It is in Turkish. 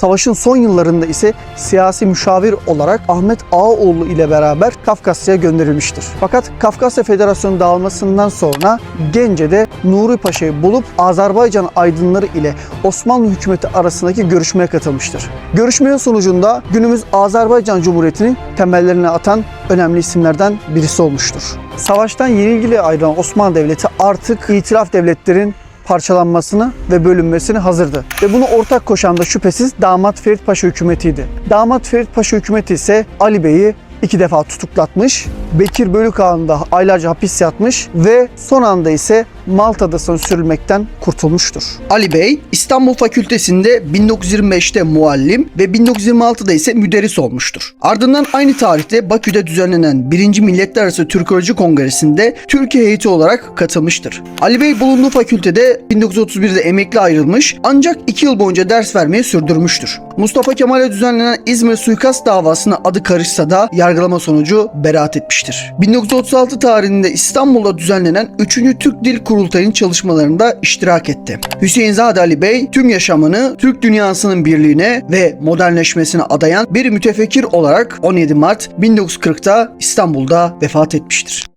Savaşın son yıllarında ise siyasi müşavir olarak Ahmet Ağaoğlu ile beraber Kafkasya'ya gönderilmiştir. Fakat Kafkasya Federasyonu dağılmasından sonra Gence'de Nuri Paşa'yı bulup Azerbaycan aydınları ile Osmanlı hükümeti arasındaki görüşmeye katılmıştır. Görüşmenin sonucunda günümüz Azerbaycan Cumhuriyeti'nin temellerini atan önemli isimlerden birisi olmuştur. Savaştan yenilgiyle ayrılan Osmanlı Devleti artık itilaf devletlerin parçalanmasını ve bölünmesini hazırdı. Ve bunu ortak koşan da şüphesiz Damat Ferit Paşa hükümetiydi. Damat Ferit Paşa hükümeti ise Ali Bey'i iki defa tutuklatmış, Bekir Bölükağı'nda da aylarca hapis yatmış ve son anda ise Malta Adası'na sürülmekten kurtulmuştur. Ali Bey İstanbul Fakültesi'nde 1925'te muallim ve 1926'da ise müderris olmuştur. Ardından aynı tarihte Bakü'de düzenlenen 1. Milletler Arası Türkoloji Kongresi'nde Türkiye heyeti olarak katılmıştır. Ali Bey bulunduğu fakültede 1931'de emekli ayrılmış ancak 2 yıl boyunca ders vermeyi sürdürmüştür. Mustafa Kemal'e düzenlenen İzmir suikast davasına adı karışsa da yargılama sonucu beraat etmiştir. 1936 tarihinde İstanbul'da düzenlenen 3. Türk Dil Kurultayı'nın çalışmalarında iştirak etti. Hüseyin Zade Ali Bey tüm yaşamını Türk dünyasının birliğine ve modernleşmesine adayan bir mütefekkir olarak 17 Mart 1940'da İstanbul'da vefat etmiştir.